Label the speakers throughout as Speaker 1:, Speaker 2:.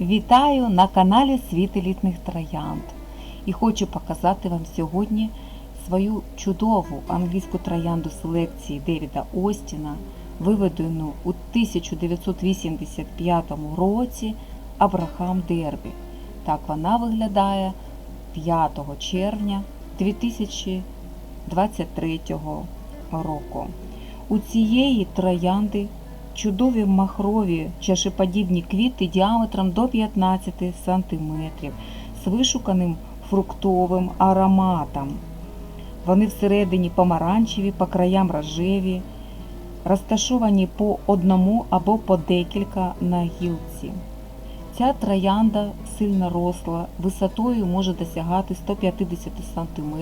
Speaker 1: Вітаю на каналі Світ елітних троянд. І хочу показати вам сьогодні свою чудову англійську троянду селекції Девіда Остіна, виведену у 1985 році Абрахам Дербі. Так вона виглядає 5 червня 2023 року. У цієї троянди чудові махрові чашеподібні квіти діаметром до 15 см з вишуканим фруктовим ароматом. Вони всередині помаранчеві, по краям рожеві, розташовані по одному або по декілька на гілці. Ця троянда сильно росла, висотою може досягати 150 см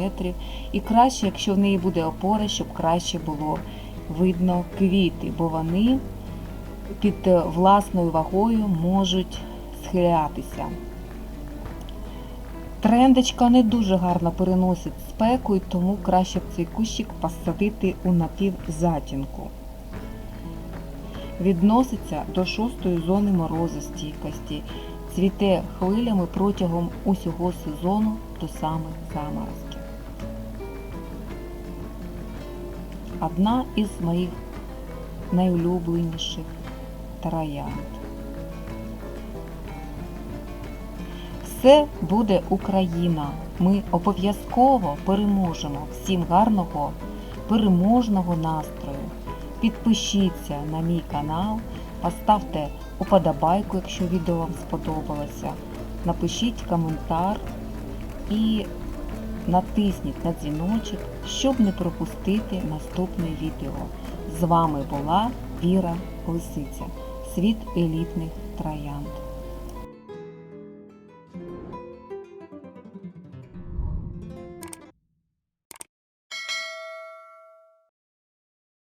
Speaker 1: і краще, якщо в неї буде опора, щоб краще було видно квіти, бо вони під е, власною вагою можуть схилятися. Трендочка не дуже гарно переносить спеку, і тому краще б цей кущик посадити у напівзатінку. Відноситься до шостої зони морозостійкості. Цвіте хвилями протягом усього сезону до самих заморозків. Одна із моїх найулюбленіших троянд. Все буде Україна. Ми обов'язково переможемо. Всім гарного, переможного настрою. Підпишіться на мій канал, поставте уподобайку, якщо відео вам сподобалося. Напишіть коментар і натисніть на дзвіночок, щоб не пропустити наступне відео. З вами була Віра Лисиця, світ елітних троянд.